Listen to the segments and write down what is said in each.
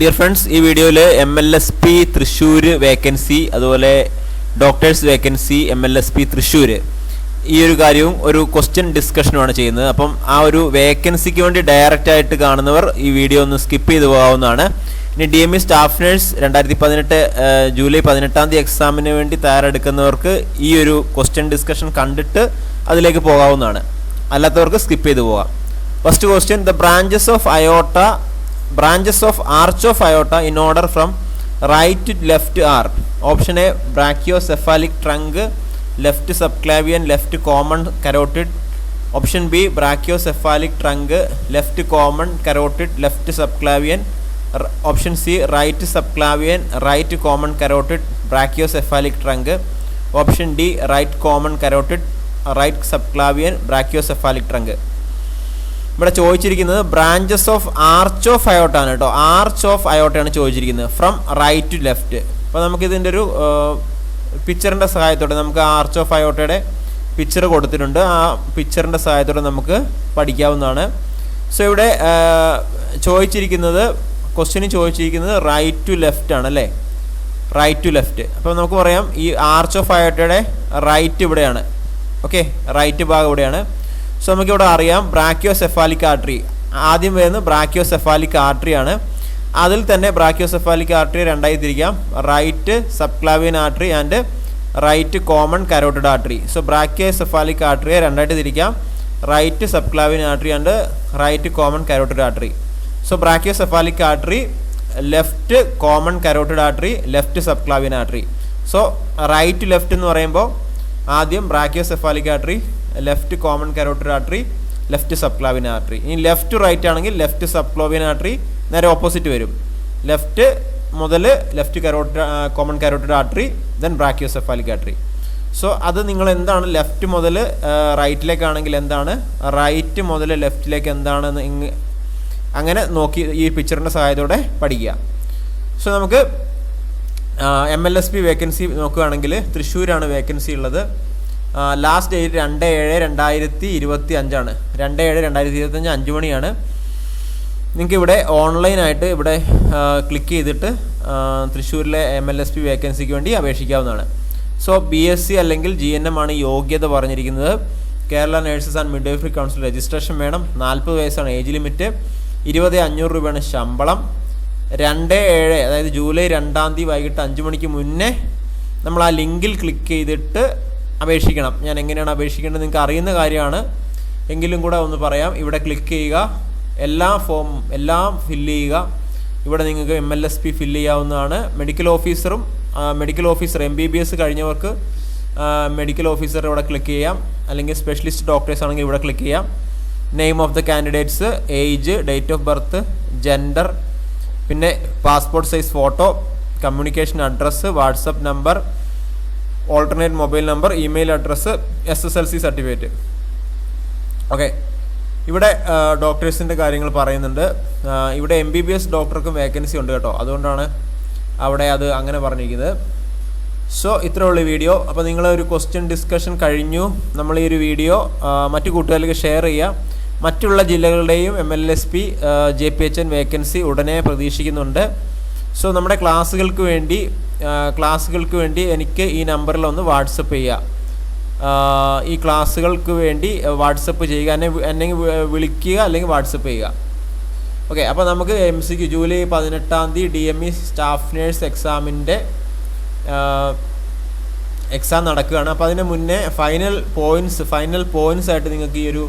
Dear friends ഈ വീഡിയോയിൽ M L S P Thrissur vacancy അതുപോലെ doctors vacancy M L S P Thrissur ഈ ഒരു കാര്യവും ഒരു ക്വസ്റ്റ്യൻ ഡിസ്കഷനുമാണ് ചെയ്യുന്നത്. അപ്പം ആ ഒരു വേക്കൻസിക്ക് വേണ്ടി ഡയറക്റ്റ് ആയിട്ട് കാണുന്നവർ ഈ വീഡിയോ ഒന്ന് സ്കിപ്പ് ചെയ്തു പോകാവുന്നതാണ്. ഇനി D M E staff nurse രണ്ടായിരത്തി പതിനെട്ട് ജൂലൈ പതിനെട്ടാം തീയതി എക്സാമിന് വേണ്ടി തയ്യാറെടുക്കുന്നവർക്ക് ഈ ഒരു ക്വസ്റ്റ്യൻ ഡിസ്കഷൻ കണ്ടിട്ട് അതിലേക്ക് പോകാവുന്നതാണ്. അല്ലാത്തവർക്ക് സ്കിപ്പ് ചെയ്തു പോകാം. First question the branches of aorta branches of arch of aorta in order from right to left are. Option a brachiocephalic trunk left subclavian left common carotid. Option b brachiocephalic trunk left common carotid left subclavian. R- option c right subclavian right common carotid brachiocephalic trunk. Option d right common carotid right subclavian brachiocephalic trunk ഇവിടെ ചോദിച്ചിരിക്കുന്നത് branches of arch of അയോട്ടാണ് കേട്ടോ. Arch of അയോട്ടയാണ് ചോദിച്ചിരിക്കുന്നത്. From right to left അപ്പോൾ നമുക്കിതിന്റെ ഒരു പിക്ചറിന്റെ സഹായത്തോടെ നമുക്ക് arch of അയോട്ടയുടെ picture കൊടുത്തിട്ടുണ്ട്. ആ പിക്ചറിന്റെ സഹായത്തോടെ നമുക്ക് പഠിക്കാവുന്നതാണ്. സോ ഇവിടെ ചോദിച്ചിരിക്കുന്നത് ക്വസ്റ്റ്യന് ചോദിച്ചിരിക്കുന്നത് റൈറ്റ് ടു ലെഫ്റ്റ് ആണ് അല്ലേ? റൈറ്റ് ടു ലെഫ്റ്റ് അപ്പോൾ നമുക്ക് പറയാം ഈ ആർച്ച് ഓഫ് അയോട്ടയുടെ റൈറ്റ് ഇവിടെയാണ്. ഓക്കെ റൈറ്റ് ഭാഗം ഇവിടെയാണ്. സോ നമുക്കിവിടെ അറിയാം ബ്രാക്യോസെഫാലിക് ആർട്ടറി ആദ്യം വരുന്നത് ബ്രാക്യോസെഫാലിക് ആർട്ടറി ആണ്. അതിൽ തന്നെ ബ്രാക്യോസെഫാലിക് ആർട്ടറി രണ്ടായി തിരിക്കാം. Right subclavian artery and right common carotid artery so brachiocephalic ആർട്ടറിയെ രണ്ടായിട്ട് തിരിക്കാം. Right subclavian artery and right common carotid artery so brachiocephalic artery left common carotid artery left subclavian artery so right left എന്ന് പറയുമ്പോൾ ആദ്യം brachiocephalic artery left common carotid artery left subclavian artery ഇനി left right ആണെങ്കിൽ left subclavian artery നേരെ opposite വരും. Left മുതൽ left carotid common carotid artery then brachiocephalic artery so അത് നിങ്ങൾ എന്താണ് ലെഫ്റ്റ് മുതൽ റൈറ്റിലേക്കാണെങ്കിൽ എന്താണ്? റൈറ്റ് മുതൽ ലെഫ്റ്റിലേക്ക് എന്താണെന്ന് അങ്ങനെ നോക്കി ഈ പിക്ചറിന്റെ സഹായത്തോടെ പഠിക്കുക. സോ നമുക്ക് M L S P vacancy നോക്കുകയാണെങ്കിൽ തൃശ്ശൂരാണ് വേക്കൻസി ഉള്ളത്. ലാസ്റ്റ് ഡേറ്റ് രണ്ട് ഏഴ് രണ്ടായിരത്തി ഇരുപത്തി അഞ്ചാണ്. രണ്ട് ഏഴ് രണ്ടായിരത്തി ഇരുപത്തഞ്ച് അഞ്ച് മണിയാണ്. നിങ്ങൾക്ക് ഇവിടെ ഓൺലൈനായിട്ട് ഇവിടെ ക്ലിക്ക് ചെയ്തിട്ട് തൃശ്ശൂരിലെ എം എൽ എസ് പി വേക്കൻസിക്ക് വേണ്ടി അപേക്ഷിക്കാവുന്നതാണ്. സോ ബി എസ് സി അല്ലെങ്കിൽ ജി എൻ എം ആണ് യോഗ്യത പറഞ്ഞിരിക്കുന്നത്. Kerala nurses and midwifery council registration വേണം. നാൽപ്പത് വയസ്സാണ് ഏജ് ലിമിറ്റ് ഇരുപത് അഞ്ഞൂറ് രൂപയാണ് ശമ്പളം. രണ്ട് ഏഴ് അതായത് ജൂലൈ രണ്ടാം തീയതി വൈകിട്ട് അഞ്ച് മണിക്ക് മുന്നേ നമ്മൾ ആ ലിങ്കിൽ ക്ലിക്ക് ചെയ്തിട്ട് അപേക്ഷിക്കണം. ഞാൻ എങ്ങനെയാണ് അപേക്ഷിക്കേണ്ടത് നിങ്ങൾക്ക് അറിയുന്ന കാര്യമാണ്. എങ്കിലും കൂടെ ഒന്ന് പറയാം. ഇവിടെ ക്ലിക്ക് ചെയ്യുക. എല്ലാ ഫോം എല്ലാം ഫില്ല് ചെയ്യുക. ഇവിടെ നിങ്ങൾക്ക് M L S P fill ചെയ്യാവുന്നതാണ്. മെഡിക്കൽ ഓഫീസറും medical officer M B B S കഴിഞ്ഞവർക്ക് medical officer ഇവിടെ ക്ലിക്ക് ചെയ്യാം. അല്ലെങ്കിൽ സ്പെഷ്യലിസ്റ്റ് ഡോക്ടേഴ്സ് ആണെങ്കിൽ ഇവിടെ ക്ലിക്ക് ചെയ്യാം. Name of the candidates age date of birth gender പിന്നെ passport size photo communication address WhatsApp number alternate mobile number email address S S L C certificate okay ഇവിടെ ഡോക്ടേഴ്സിന്റെ കാര്യങ്ങൾ പറയുന്നുണ്ട്. ഇവിടെ എം ബി ബി എസ് ഡോക്ടർക്കും vacancy ഉണ്ട് കേട്ടോ. അതുകൊണ്ടാണ് അവിടെ അത് അങ്ങനെ പറഞ്ഞിരിക്കുന്നത്. സോ ഇത്രയുള്ള വീഡിയോ അപ്പോൾ നിങ്ങൾ ഒരു ക്വസ്റ്റ്യൻ ഡിസ്കഷൻ കഴിഞ്ഞു. നമ്മൾ ഈ ഒരു വീഡിയോ മറ്റു കൂട്ടുകാർക്ക് ഷെയർ ചെയ്യുക മറ്റുള്ള ജില്ലകളുടെയും M L S P J P H N vacancy ഉടനെ പ്രതീക്ഷിക്കുന്നുണ്ട്. സോ നമ്മുടെ ക്ലാസ്സുകൾക്ക് വേണ്ടി ക്ലാസ്സുകൾക്ക് വേണ്ടി എനിക്ക് ഈ നമ്പറിൽ ഒന്ന് വാട്സപ്പ് ചെയ്യുക ഈ ക്ലാസ്സുകൾക്ക് വേണ്ടി വാട്സപ്പ് ചെയ്യുക. എന്നെ എന്നെ വിളിക്കുക അല്ലെങ്കിൽ വാട്സപ്പ് ചെയ്യുക. ഓക്കെ അപ്പോൾ നമുക്ക് എം സിക്ക് ജൂലൈ പതിനെട്ടാം തീയതി D M E staff nurse എക്സാമിന്റെ എക്സാം നടക്കുകയാണ്. അപ്പോൾ അതിന് മുന്നേ ഫൈനൽ പോയിന്റ്സ് ഫൈനൽ പോയിന്റ്സ് ആയിട്ട് നിങ്ങൾക്ക് ഈ ഒരു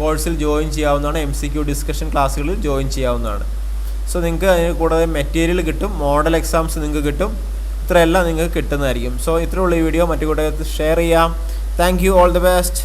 കോഴ്സിൽ ജോയിൻ ചെയ്യാവുന്നതാണ്. എം സി ക്യു ഡിസ്കഷൻ ക്ലാസ്സുകളിൽ ജോയിൻ ചെയ്യാവുന്നതാണ്. സോ നിങ്ങൾക്ക് അതിന് കൂടാതെ മെറ്റീരിയൽ കിട്ടും മോഡൽ എക്സാംസ് നിങ്ങൾക്ക് കിട്ടും. ഇത്രയെല്ലാം നിങ്ങൾക്ക് കിട്ടുന്നതായിരിക്കും. സോ ഇത്രയുള്ള ഈ വീഡിയോ മറ്റു കൂട്ടുകാർക്ക് ഷെയർ ചെയ്യാം. Thank you all the best